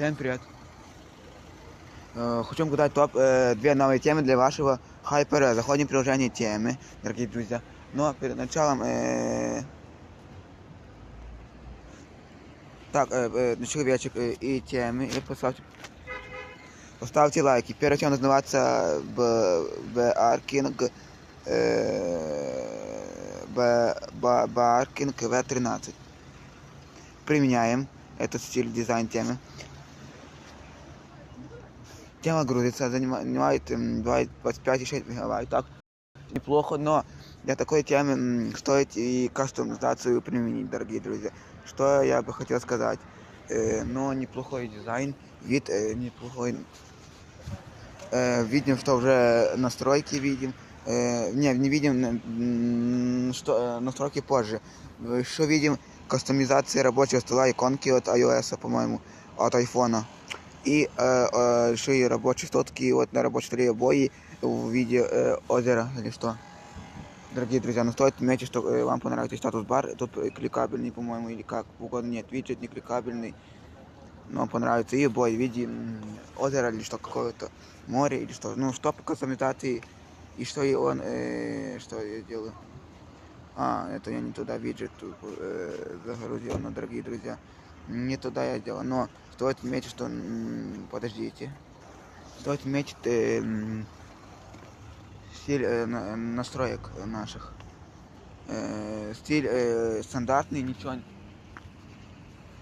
Всем привет. Э, Хочу вам топ э, две новые темы для вашего хайпера. Заходим в приложение темы, дорогие друзья. Но перед началом... э, Так, э, э, человечек э, и темы. И поставьте, поставьте лайки. Первая тема называется Баркинг э, Баркинг В13. Применяем этот стиль дизайн темы. Тема грузится, занима- занимает м, 25,6 мегабайт. Так, неплохо, но для такой темы стоит и кастомизацию применить, дорогие друзья. Что я бы хотел сказать? Э, но неплохой дизайн, вид э, неплохой. Э, видим, что уже настройки видим. Не, не видим что, настройки позже. Еще видим кастомизация рабочего стола, иконки от iOS, по-моему, от айфона. И э, э, еще и рабочие стол, такие вот на рабочем столе обои в виде э, озера или что. Дорогие друзья, но стоит отметить, что э, вам понравится статус бар. Тут э, кликабельный, по-моему, или как угодно. Нет, виджет не кликабельный. Но вам понравится и обои в виде озера или что какое-то море или что. Ну, что по кастомизации. И что и он, э, что я делаю. А, это я не туда виджет э, загрузил, но, дорогие друзья, не туда я делал. Но стоит отметить, что... Подождите. Стоит отметить э, стиль э, на- настроек наших. Э, стиль э, стандартный, ничего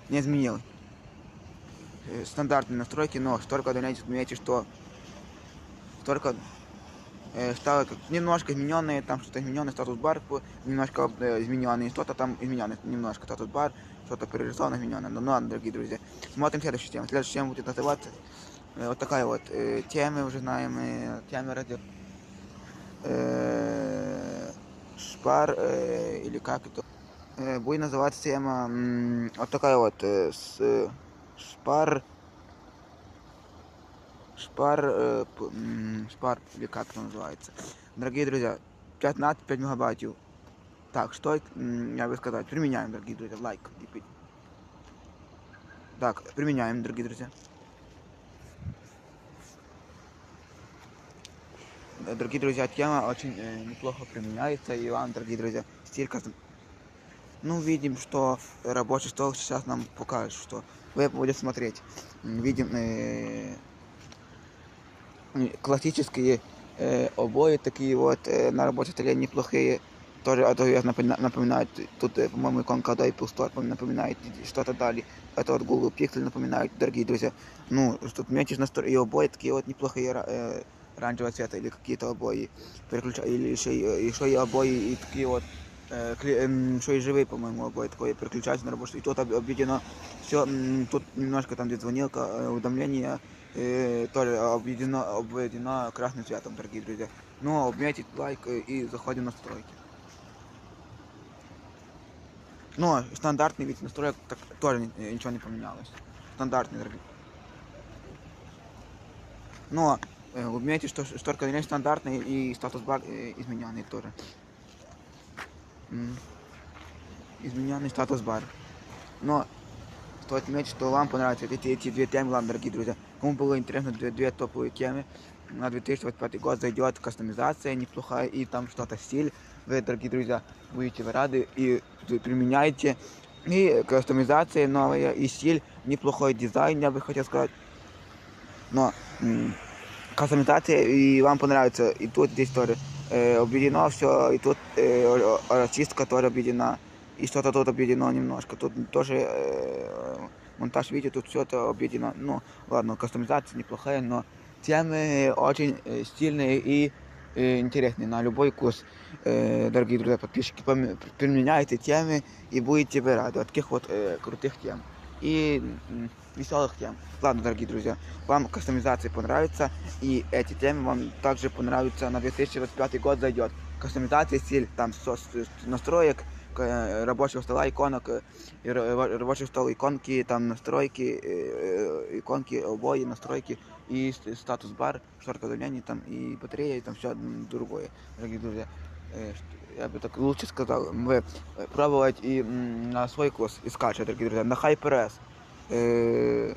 не изменил. Э, стандартные настройки, но только отметить, что только э, стало как немножко измененные, там что-то измененный статус бар, немножко э, измененный, что-то там измененный, немножко статус бар, что-то перерисовано, измененное. Ну, ну ладно, дорогие друзья. Смотрим следующую тему. Следующая тема будет называться э, вот такая вот. Э, тема, уже знаем, э, тема ради э, шпар э, или как это. Э, будет называться тема м, вот такая вот. Э, с, э, шпар шпар, э, п- м, шпар, или как это называется. Дорогие друзья, 15 мегабайтов. Так, что я бы сказать? Применяем, дорогие друзья, лайк. лепить. Так, применяем, дорогие друзья. Дорогие друзья, тема очень э, неплохо применяется. И вам, дорогие друзья, кастом... Ну, видим, что рабочий стол сейчас нам покажет, что вы будете смотреть. Видим э, классические э, обои такие вот э, на рабочем столе неплохие. Тоже AWS напомина- напоминает, тут, по-моему, иконка Adobe Apple Store напоминает, и что-то дали. Это вот Google Pixel напоминает, дорогие друзья. Ну, тут метишь настрой, и обои такие вот неплохие, э, оранжевого цвета или какие-то обои. Переключа... Или еще, и- еще и обои и такие вот, э, кли- еще и живые, по-моему, обои такое, переключаются на рабочий. И тут об- обведено все, тут немножко там, где звонилка, уведомления, э, тоже обведено, обведено красным цветом, дорогие друзья. Ну, обметить лайк э, и заходим в настройки. Но стандартный вид настроек так, тоже э, ничего не поменялось. Стандартный, дорогие. Но э, вы отметите, что шторка дверей стандартный и статус бар э, измененный тоже. Измененный статус бар. Но стоит отметить, что вам понравятся эти, эти две темы, ладно, дорогие друзья. Кому было интересно две, две топовые темы, на 2025 год зайдет кастомизация неплохая и там что-то стиль. Вы, дорогие друзья, будете рады и вы применяете. И кастомизация новая, и стиль, неплохой дизайн, я бы хотел сказать. Но кастомизация и вам понравится. И тут здесь тоже э, объединено все, и тут э, расчистка тоже объединена. И что-то тут объединено немножко. Тут тоже э, монтаж видео, тут все это объединено. Ну, ладно, кастомизация неплохая, но темы очень э, стильные и э, интересные на любой вкус. Э, дорогие друзья, подписчики, применяйте темы и будете вы рады от таких вот крутых тем и веселых тем. Ладно, дорогие друзья, вам кастомизация понравится, и эти темы вам также понравятся на 2025 год зайдет. Кастомизация, стиль там со- настроек, к- э, рабочего стола, иконок, э, и ра- рабочий стол, иконки, там настройки, э, э, иконки, обои, настройки и с- статус бар, шторка давления там и батарея, и там все другое, дорогие друзья. Э, ш- Я бы так лучше сказал, вы э, пробовать и м, на свой вкус и скачивать, дорогие друзья, на HyperS. Э,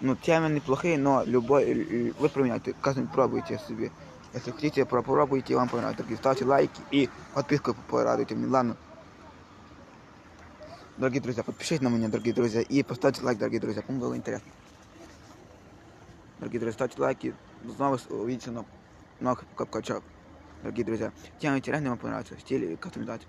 Ну, темы неплохие, но любой, л- л- вы поменяйте, каждый пробуйте себе. Если хотите, про- попробуйте, вам понравится. Дорогие, ставьте лайки и подписку порадуйте мне, ладно? Дорогие друзья, подпишитесь на меня, дорогие друзья, и поставьте лайк, дорогие друзья, кому было интересно. Дорогие друзья, ставьте лайки, снова с- увидите новых, капкачов. Дорогие друзья, тема интересная вам понравится, стиль и кастомизация.